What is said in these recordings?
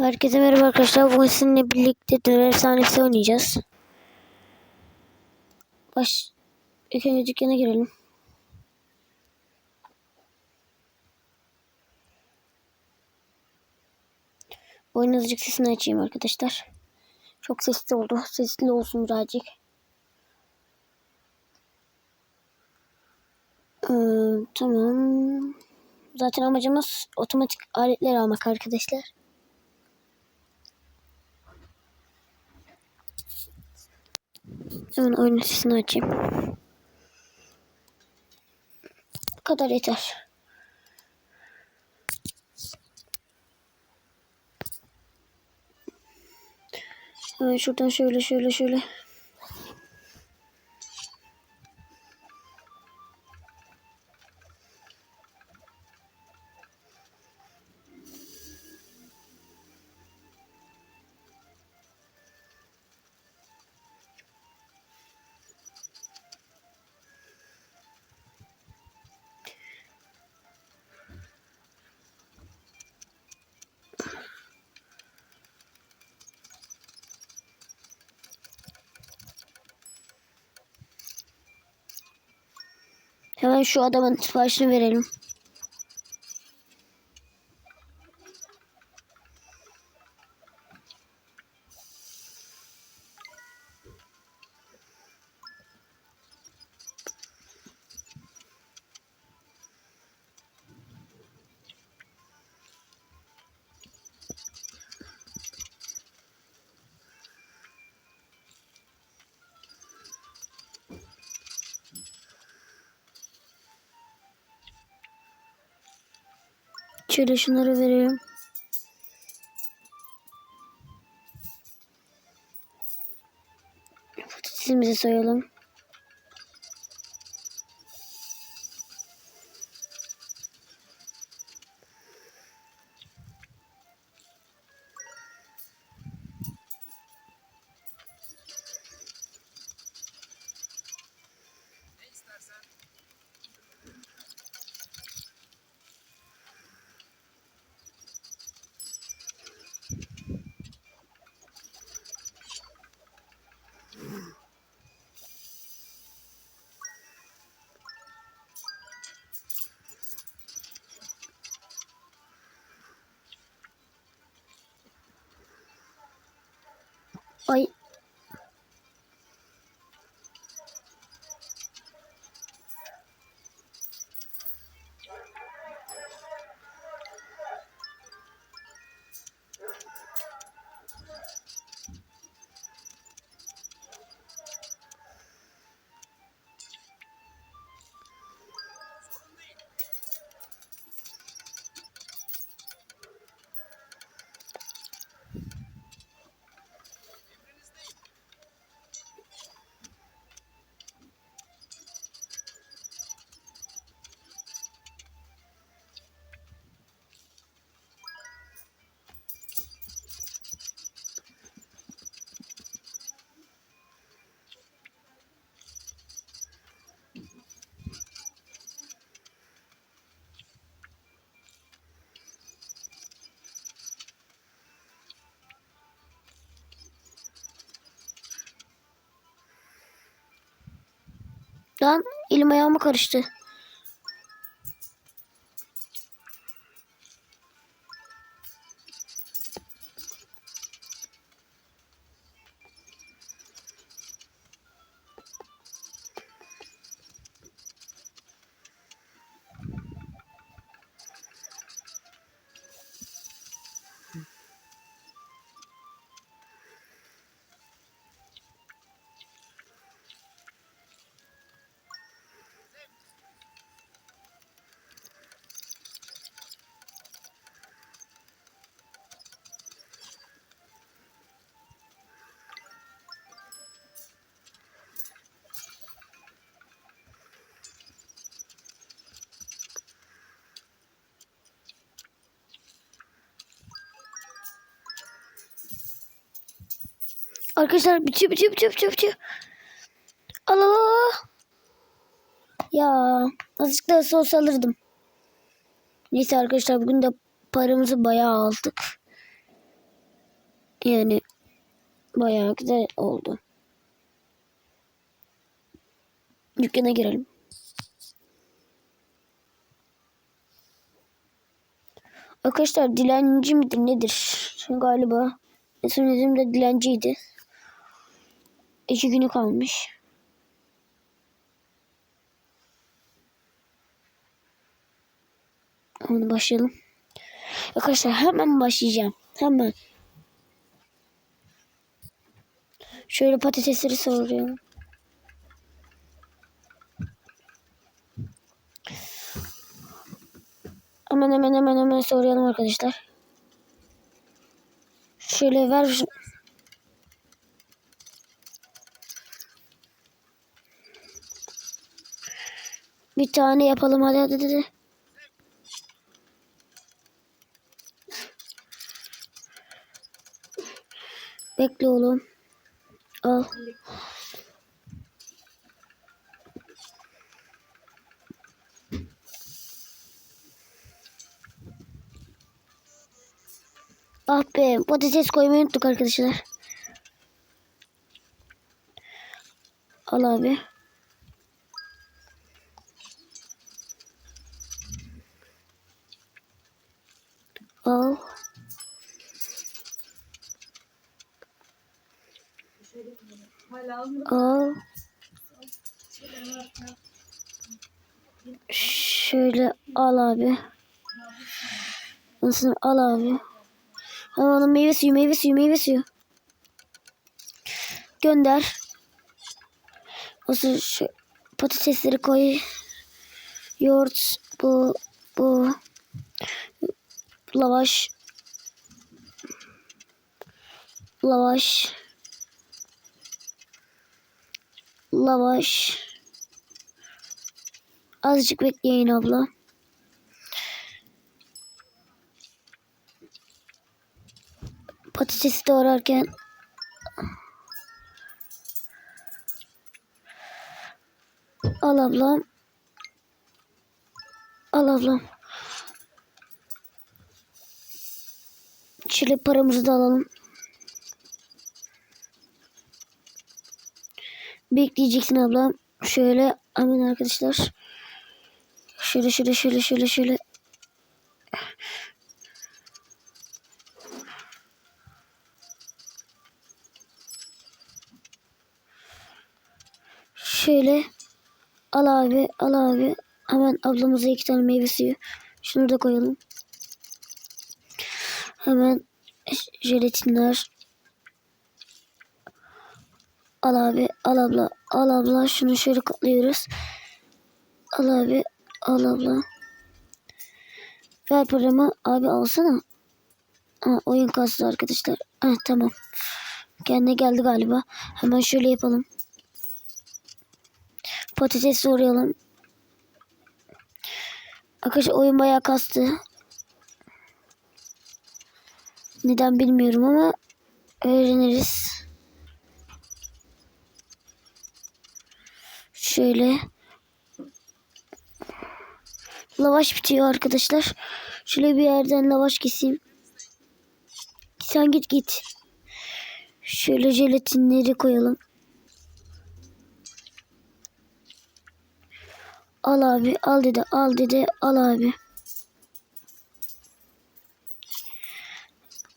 Herkese merhaba arkadaşlar. Bugün sizinle birlikte döner efsanesi oynayacağız. Baş... İlk önce dükkana girelim. Oyun azıcık sesini açayım arkadaşlar. Çok sesli oldu. Sesli olsun birazcık. Ee, tamam. Zaten amacımız otomatik aletler almak arkadaşlar. Hemen oyun sesini açayım. Bu kadar yeter. Hemen şuradan şöyle şöyle şöyle. Hemen şu adamın siparişini verelim. Şöyle şunları verelim. Patatesimizi soyalım. Ay. Lan elim ayağıma karıştı. Arkadaşlar bitiyor bitiyor bitiyor bitiyor bitiyor. Al al al. Ya azıcık daha sos alırdım. Neyse arkadaşlar bugün de paramızı bayağı aldık. Yani bayağı güzel oldu. Dükkana girelim. Arkadaşlar dilenci midir nedir? Galiba. En son de dilenciydi. İki günü kalmış. Onu başlayalım. Arkadaşlar hemen başlayacağım. Hemen. Şöyle patatesleri soruyorum. Hemen hemen hemen hemen soralım arkadaşlar. Şöyle ver. Bir tane yapalım hadi hadi hadi. Bekle oğlum. Al. Ah be patates koymayı unuttuk arkadaşlar. Al abi. Al. Al. Şöyle al abi. Nasıl al abi. Al ona meyve suyu, meyve suyu, meyve suyu. Gönder. Nasıl şu patatesleri koy. Yoğurt, bu, bu. Lavaş. Lavaş. Lavaş. Azıcık bekleyin abla. Patatesi doğrarken Al ablam. Al ablam. Şöyle paramızı da alalım. Bekleyeceksin ablam. Şöyle amin arkadaşlar. Şöyle şöyle şöyle şöyle şöyle. Şöyle al abi al abi. Hemen ablamıza iki tane meyve suyu. Şunu da koyalım. Hemen jelatinler. Al abi al abla al abla şunu şöyle katlıyoruz. Al abi al abla. Ver paramı abi alsana. Ha, oyun kastı arkadaşlar. Ha, tamam. Kendine geldi galiba. Hemen şöyle yapalım. Patates doğrayalım. Arkadaşlar oyun bayağı kastı. Neden bilmiyorum ama öğreniriz. Şöyle. Lavaş bitiyor arkadaşlar. Şöyle bir yerden lavaş keseyim. Sen git git. Şöyle jelatinleri koyalım. Al abi al dedi al dedi al abi.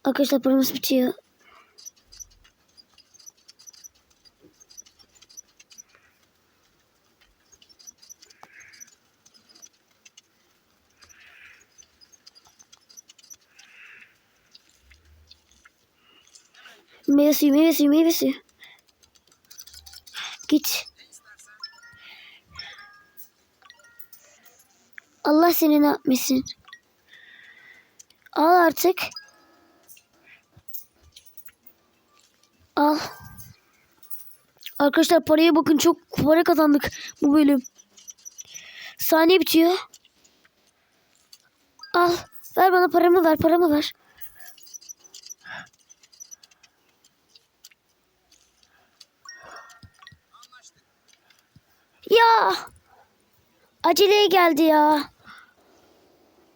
Arkadaşlar paramız bitiyor. Meyve suyu, meyve suyu, meyve suyu. Git. Allah seni ne yapmasın. Al artık. Al. Arkadaşlar paraya bakın çok para kazandık bu bölüm. Saniye bitiyor. Al. Ver bana paramı ver paramı ver. Ya. Aceleye geldi ya.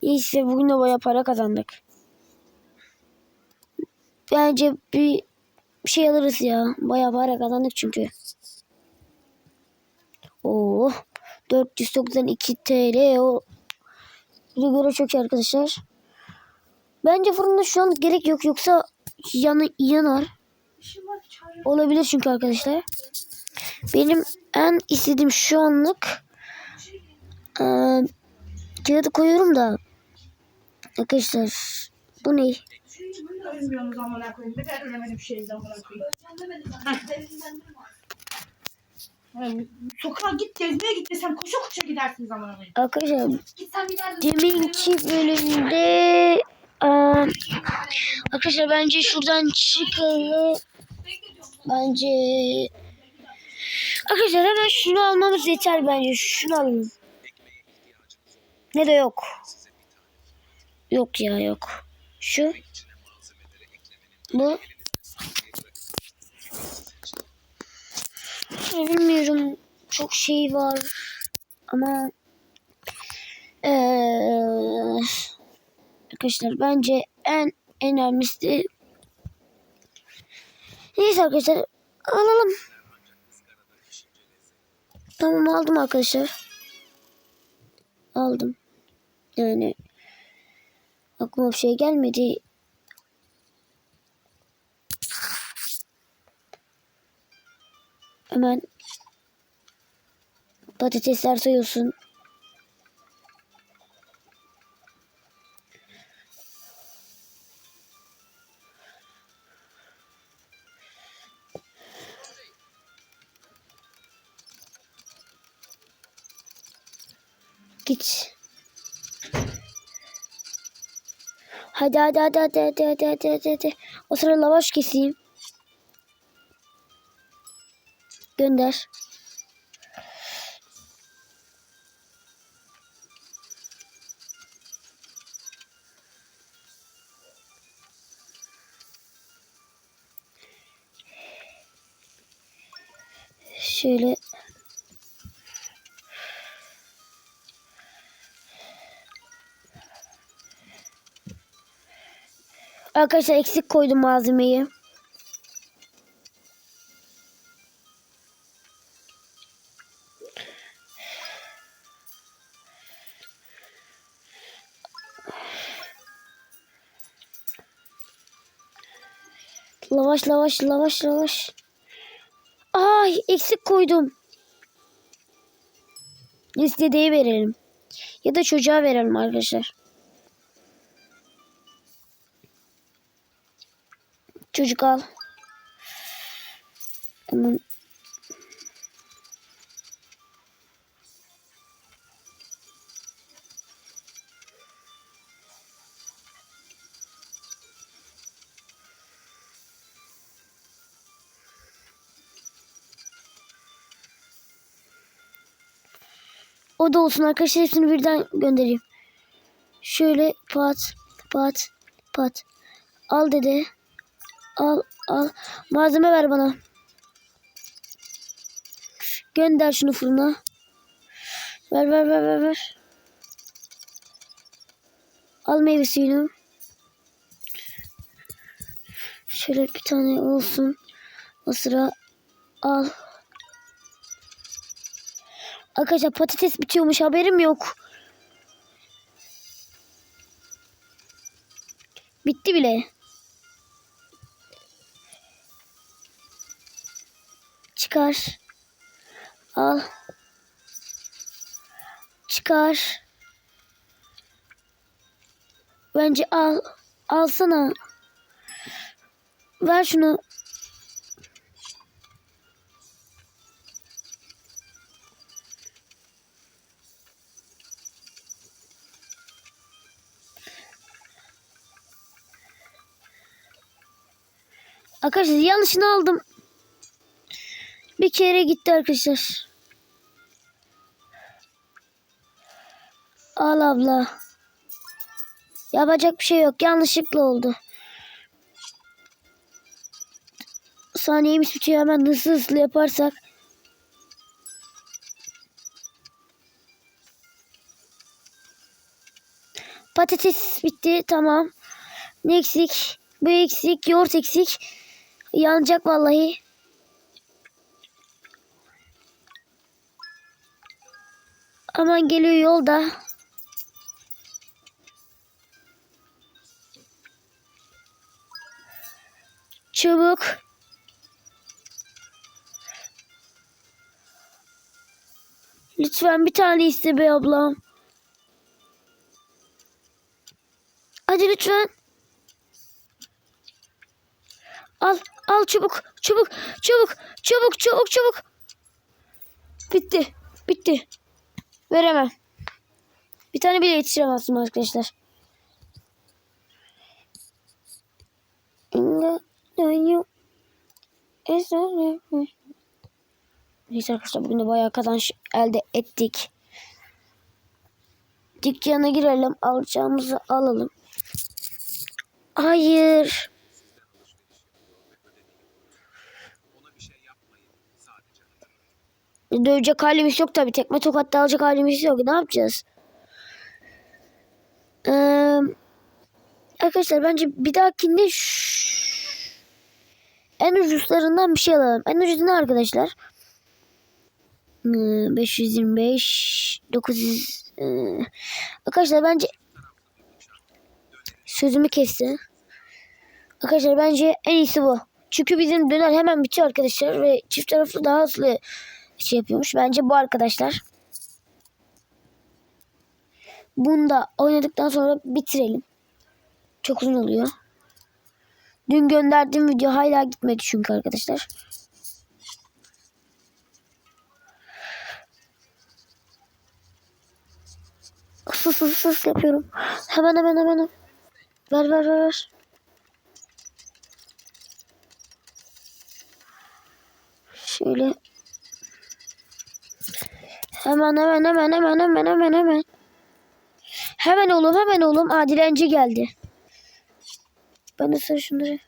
İşte bugün de baya para kazandık. bence bir, bir şey alırız ya. Bayağı para kazandık çünkü. Oo, 492 TL o. Bir göre çok iyi arkadaşlar. Bence fırında şu an gerek yok yoksa yanı, yanar. Olabilir çünkü arkadaşlar. Benim en istediğim şu anlık eee kağıdı koyuyorum da arkadaşlar bu ne? Ölmüyorsunuz amına koyayım. Bir de ölemedim şeyden amına koyayım. Yani sokağa git gezmeye git desem koşa koşa gidersiniz amına koyayım. Arkadaşlar Git sen bir daha deminki bölümde eee, arkadaşlar bence şuradan çıkalım. Bence arkadaşlar hemen şunu almamız yeter bence. Şunu alalım. Ne de yok. Yok ya yok. Şu. Bu. Bilmiyorum. Çok şey var. Ama eee arkadaşlar bence en en önemlisi Neyse arkadaşlar alalım. Tamam aldım arkadaşlar. Aldım. Yani aklıma bir şey gelmedi. Hemen patatesler soyulsun. Git. Hadi hadi hadi hadi hadi hadi hadi hadi. O sıra lavaş keseyim. Gönder. Şöyle Arkadaşlar eksik koydum malzemeyi. Lavaş lavaş lavaş. Ay eksik koydum. İstediği verelim. Ya da çocuğa verelim arkadaşlar. Çocuk al. Tamam. O da olsun arkadaşlar hepsini birden göndereyim. Şöyle pat pat pat. Al dede. Al al. Malzeme ver bana. Gönder şunu fırına. Ver ver ver ver ver. Al meyve suyunu. Şöyle bir tane olsun. O sıra al. Arkadaşlar patates bitiyormuş haberim yok. Bitti bile. Çıkar. Al. Çıkar. Bence al. Alsana. Ver şunu. Arkadaşlar yanlışını aldım. Bir kere gitti arkadaşlar. Al abla. Yapacak bir şey yok. Yanlışlıkla oldu. Saniyemiz bitiyor. Hemen hızlı hızlı yaparsak. Patates bitti. Tamam. Ne eksik? Bu eksik. Yoğurt eksik. Yanacak vallahi. Aman geliyor yolda. Çabuk. Lütfen bir tane iste be ablam. Hadi lütfen. Al, al çabuk, çabuk, çabuk, çabuk, çabuk, çabuk. Bitti, bitti. Veremem. Bir tane bile yetiştiremezdim arkadaşlar. Neyse arkadaşlar bugün de bayağı kazanç elde ettik. Dükkana girelim alacağımızı alalım. Hayır. Dövecek halimiz yok tabii. Tekme tokat da alacak halimiz yok. Ne yapacağız? Ee, arkadaşlar bence bir dahakinde en ucuzlarından bir şey alalım. En ucuz ne arkadaşlar? Ee, 525 900 ee, Arkadaşlar bence sözümü kesti. Arkadaşlar bence en iyisi bu. Çünkü bizim döner hemen bitiyor arkadaşlar ve çift taraflı daha hızlı şey yapıyormuş. Bence bu arkadaşlar. Bunu da oynadıktan sonra bitirelim. Çok uzun oluyor. Dün gönderdiğim video hala gitmedi çünkü arkadaşlar. Sus sus sus yapıyorum. Hemen hemen hemen. Ver ver ver ver. Şöyle. Hemen hemen hemen hemen hemen hemen hemen. Hemen oğlum hemen oğlum. Aa dilenci geldi. Ben de sana şunları.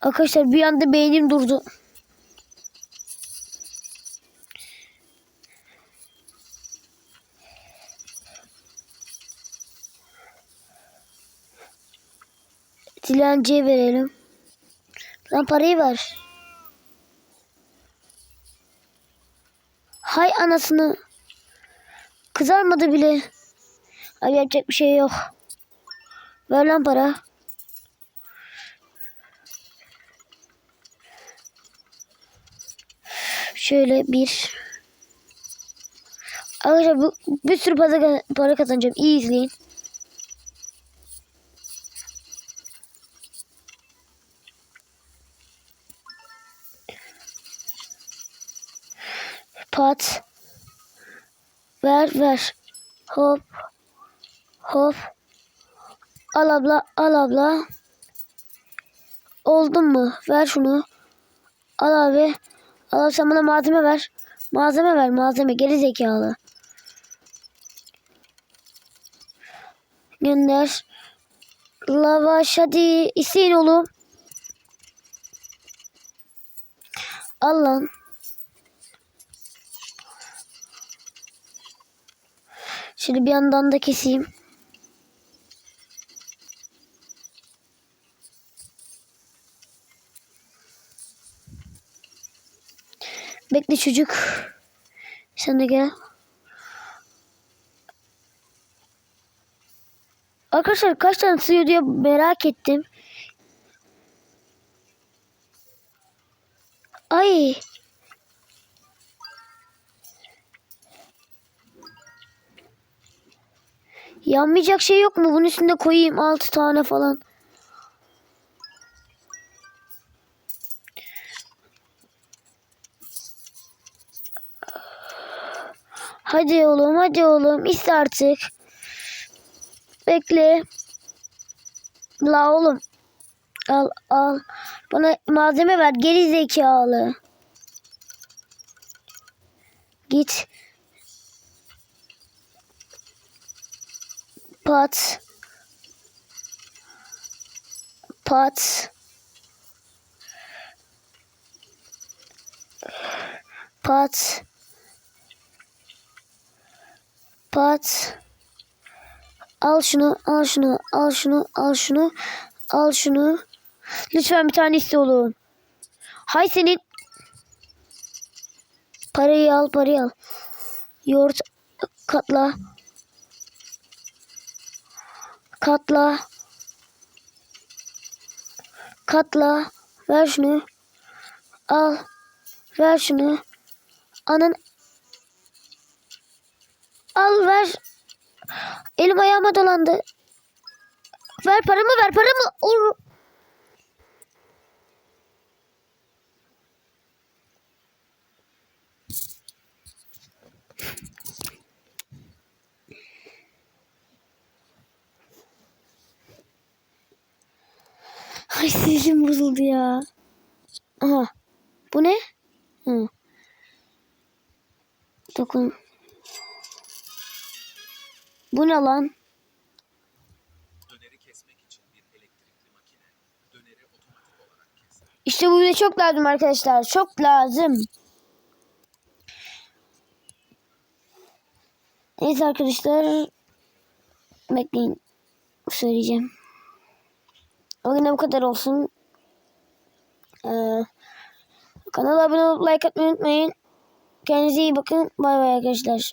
Arkadaşlar bir anda beynim durdu. Dilenciye verelim. Lan parayı ver. Hay anasını. Kızarmadı bile. Ay yapacak bir şey yok. Ver lan para. Şöyle bir. Arkadaşlar bu bir sürü para, para kazanacağım. İyi izleyin. Pat. Ver ver. Hop. Hop. Al abla al abla. Oldu mu? Ver şunu. Al abi. Al abi sen bana malzeme ver. Malzeme ver malzeme. Geri zekalı. Gönder. Lavaş hadi. İsteyin oğlum. Al lan. Şimdi bir yandan da keseyim. Bekle çocuk. Sen de gel. Arkadaşlar kaç tane sığıyor diye merak ettim. Ay. Yanmayacak şey yok mu? Bunun üstünde koyayım 6 tane falan. Hadi oğlum hadi oğlum iste artık. Bekle. La oğlum. Al al. Bana malzeme ver geri zekalı. Git. Pat. Pat. Pat. Pat. Al şunu, al şunu, al şunu, al şunu, al şunu. Lütfen bir tane iste. Hay senin. Parayı al, parayı al. Yoğurt katla. Katla. Katla. Ver şunu. Al. Ver şunu. Anan. Al ver. Elim ayağıma dolandı. Ver paramı ver paramı. Or Sinirim bozuldu ya. Aha. Bu ne? Hı. Dokun. Bu ne lan? İşte bu bize çok lazım arkadaşlar. Çok lazım. Neyse arkadaşlar. Bekleyin. Söyleyeceğim. Güne bu kadar olsun. Ee, kanala abone olup like atmayı unutmayın. Kendinize iyi bakın. Bay bay arkadaşlar.